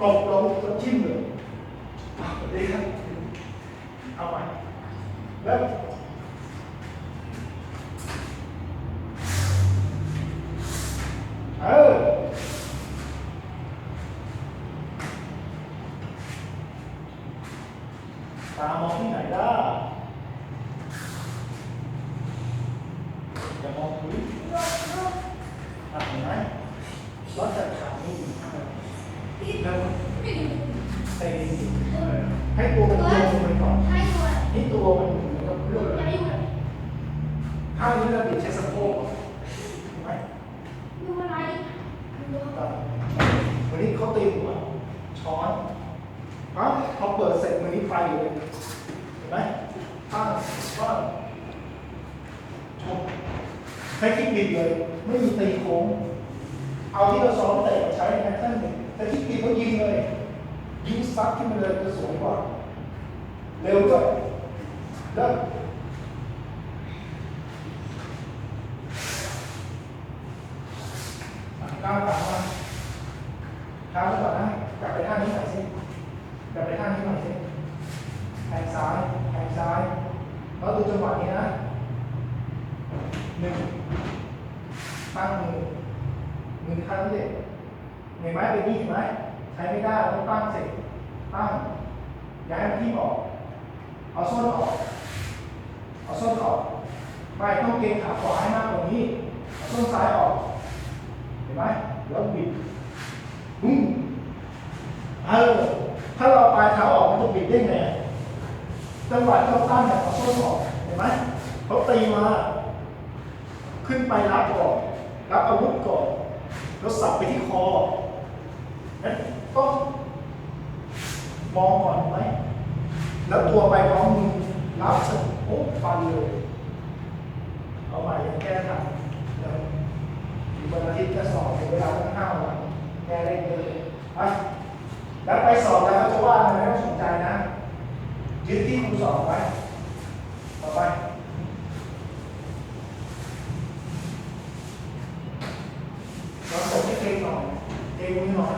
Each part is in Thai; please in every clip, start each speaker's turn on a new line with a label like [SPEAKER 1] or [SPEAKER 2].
[SPEAKER 1] กบลงแล้วจิ้มเลยอะดีครับเอาใหม่เริ่มเออตามองที่ไหนล่ะอย่ามองพื้นอะเห็นไหมรถจัดขานี่เริ่ม ให้ตัวมันโยงไปก่อน
[SPEAKER 2] ให้หมด
[SPEAKER 1] นี่ตัวมันเหมือนกับเครื่อง
[SPEAKER 2] อย่ายุ่งเลย
[SPEAKER 1] ข้างนี้เราบิดใช้สะโพกเห็นไหม
[SPEAKER 2] ดูอะไร
[SPEAKER 1] วันนี้เขาตีหัวช้อนปั๊บพอเปิดเสร็จวันนี้ไฟอยู่เลยเห็นไหมปั้งปั้งชกให้คิดบิดเลย ไม่มีตีโค้ง เอาที่เราซ้อมเตะมาใช้นแพทเทิร์นแต่คิดบิดก็ยิงเลย ยิงซัดขึ้นมาเลยจะสวยกว่าเร็วด้วยเริ่มก้าวตามมาเท้าก่อนนะกลับไปท่านี้หน่อยสิกลับไปท่านี้หน่อยสิแทงซ้ายแทงซ้ายแล้วดูจังหวะนี้นะหนึ่งตั้งมือมือข้างนี้เห็นไหมเป็นนี่เห็นไหม ช้ไม่ได้ต้องตั้งเสร็จตั้งย่าให้มันที่ออก เอาส้นออก เอาส้นออกไม่ต้องเกรงขาขวาให้มากกว่านี้เอาส้นซ้ายออก เห็นไหมแล้วบิดบุ้งเออถ้าเราเอาปลายเท้าออกมันจะบิดได้ไงจังหวะที่เราตั้งเนี่ยเอาส้นออก เห็นไหมเขาตีมา ขึ้นไปรับก่อนรับอาวุธก่อนแล้วสับไปที่คอ นั้นต้องมองก่อนไหม แล้วตัวไปพร้อมมือรับเสร็จปุ๊บฟันเลย เอาใหม่ยังแก้ทันเดี๋ยววันอาทิตย์จะสอบเวลาตั้งห้าวันแก้ได้เยอะเลยไปแล้วไปสอบแล้วเขาจะว่าอะไรไม่ต้องสนใจนะยึดที่ครูสอบไว้ต่อไปเราส่งให้เกงหน่อยเกงมือหน่อย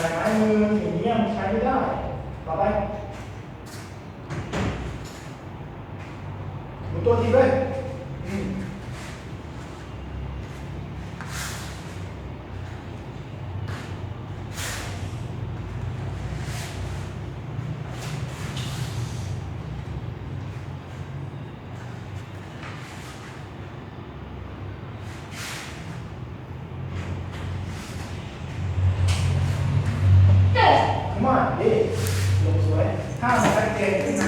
[SPEAKER 1] ใส่ไม้มืออย่างนี้ยมันใช้ไม่ได้ ต่อไปหมุนตัวทีเลย มา
[SPEAKER 2] เด็
[SPEAKER 1] กสวยถ้ามันชัดเจนขึ้นนะ